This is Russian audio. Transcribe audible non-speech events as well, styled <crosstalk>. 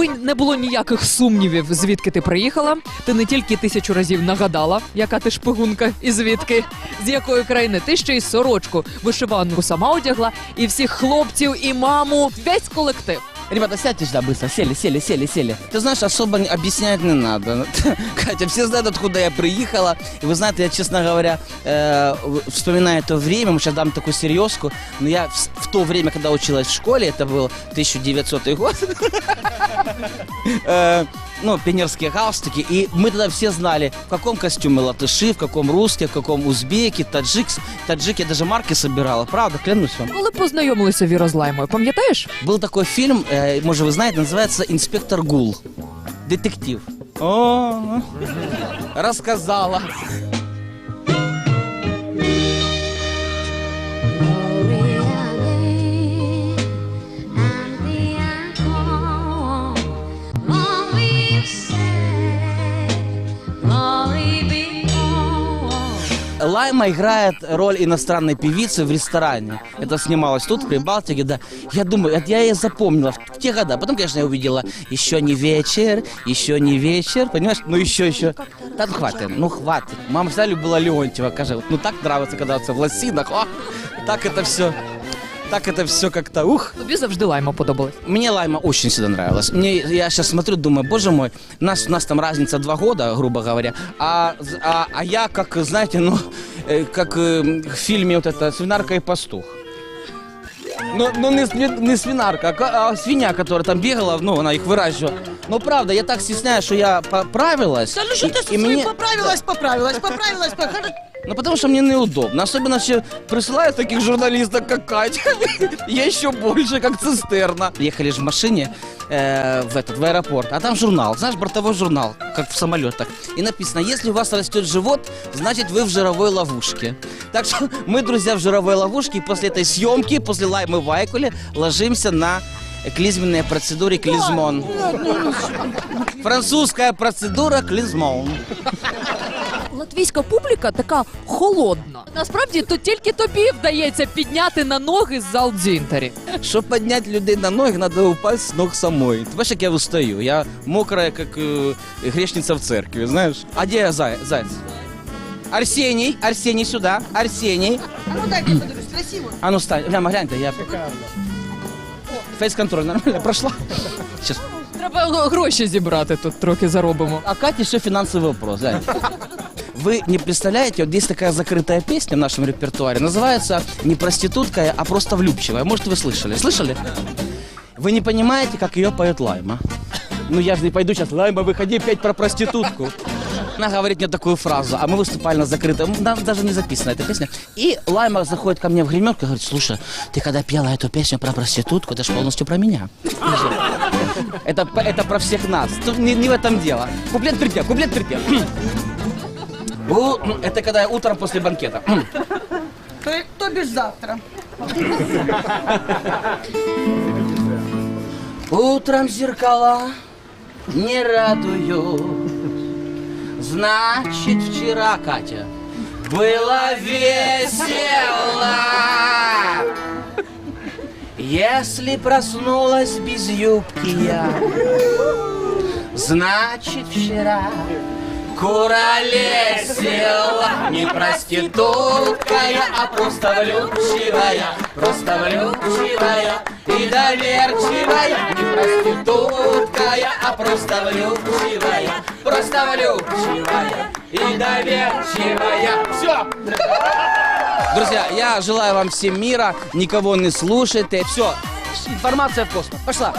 Аби не було ніяких сумнівів, звідки ти приїхала. Ти не тільки тисячу разів нагадала, яка ти шпигунка і звідки, з якої країни. Ти ще й сорочку вишиванку сама одягла, і всіх хлопців, і маму, весь колектив. Ребята, сядьте сюда быстро. Сели, сели, сели, сели. Ты знаешь, особо объяснять не надо. <laughs> Катя, все знают, откуда я приехала. И вы знаете, я, честно говоря, э, вспоминаю то время, сейчас дам такую серьезку, но я в то время, когда училась в школе, это был 1900 год, <laughs> э, ну, пионерские галстуки, и мы тогда все знали, в каком костюме латыши, в каком русские, в каком узбеки, таджик, таджик, я даже марки собирала, правда, клянусь вам. Коли познайомилися Віра з Лаймою, пам'ятаєш? Был такой фильм, э, может вы знаете, называется «Инспектор Гул». Детектив. О, рассказала. Лайма играет роль иностранной певицы в ресторане. Это снималось тут, в Прибалтике, да. Я думаю, это я ее запомнила в те года. Потом, конечно, я увидела еще не вечер, еще не вечер, понимаешь? Ну еще, еще. Да ну хватит, ну хватит. Мама всегда любила Леонтьева, каже, ну так нравится кататься в лосинах, о, так это все, так это все как-то, ух. Тобі завжди Лайма подобалась. Мне Лайма очень всегда нравилась. Мне, я сейчас смотрю, думаю, боже мой, нас, у нас там разница два года, грубо говоря, а, а, а я, как, знаете, ну, э, как э, в фильме вот это «Свинарка и пастух». Ну, ну не, свин- не свинарка, а, ка- а свинья, которая там бегала, ну, она их выращивала. Но правда, я так стесняюсь, что я поправилась. Да ну что и- ты и мне... мне- поправилась, поправилась, поправилась, поправилась. Ну, потому что мне неудобно. Особенно еще присылают таких журналистов, как Катя. Я еще больше, как цистерна. Ехали же в машине э, в этот, в аэропорт, а там журнал, знаешь, бортовой журнал, как в самолетах. И написано, если у вас растет живот, значит вы в жировой ловушке. Так что мы, друзья, в жировой ловушке, и после этой съемки, после Лаймы Вайкули, ложимся на клизменные процедуры клизмон. Французская процедура клизмон. Латвійська публіка така холодна. Насправді то тільки тобі вдається підняти на ноги зал дзінтарі. Щоб підняти людей на ноги, треба упасть з ног самой. Ти бачиш, як я встаю? Я мокрая, як е, грешниця в церкві, знаєш? А де зай, заяць? Арсеній, Арсеній сюди, Арсеній. А ну дай мне подивлюсь, красиво. А ну стань, глянь, гляньте, я... Фейс-контроль нормально пройшла? Треба гроші зібрати тут трохи заробимо. А Кате еще финансовый вопрос, гляньте. Вы не представляете, вот есть такая закрытая песня в нашем репертуаре, называется не проститутка, а просто влюбчивая. Может, вы слышали? Слышали? Вы не понимаете, как ее поет Лайма. Ну, я же не пойду сейчас, Лайма, выходи опять про проститутку. Она говорит мне такую фразу, а мы выступали на закрытом, нам даже не записана эта песня. И Лайма заходит ко мне в гримерку и говорит, слушай, ты когда пела эту песню про проститутку, это же полностью про меня. Это, это про всех нас. Тут не, не в этом дело. Куплет припев, куплет припев. У, ну, Это когда я утром после банкета. <clears throat> То, то бишь завтра. Утром зеркала не радуют. Значит, вчера, Катя, было весело. Если проснулась без юбки я, значит, вчера куролесила Не проститутка я, а просто влюбчивая Просто влюбчивая и доверчивая Не проститутка я, а просто влюбчивая Просто влюбчивая и доверчивая Все! Друзья, я желаю вам всем мира, никого не слушайте. Все, информация в космос. Пошла.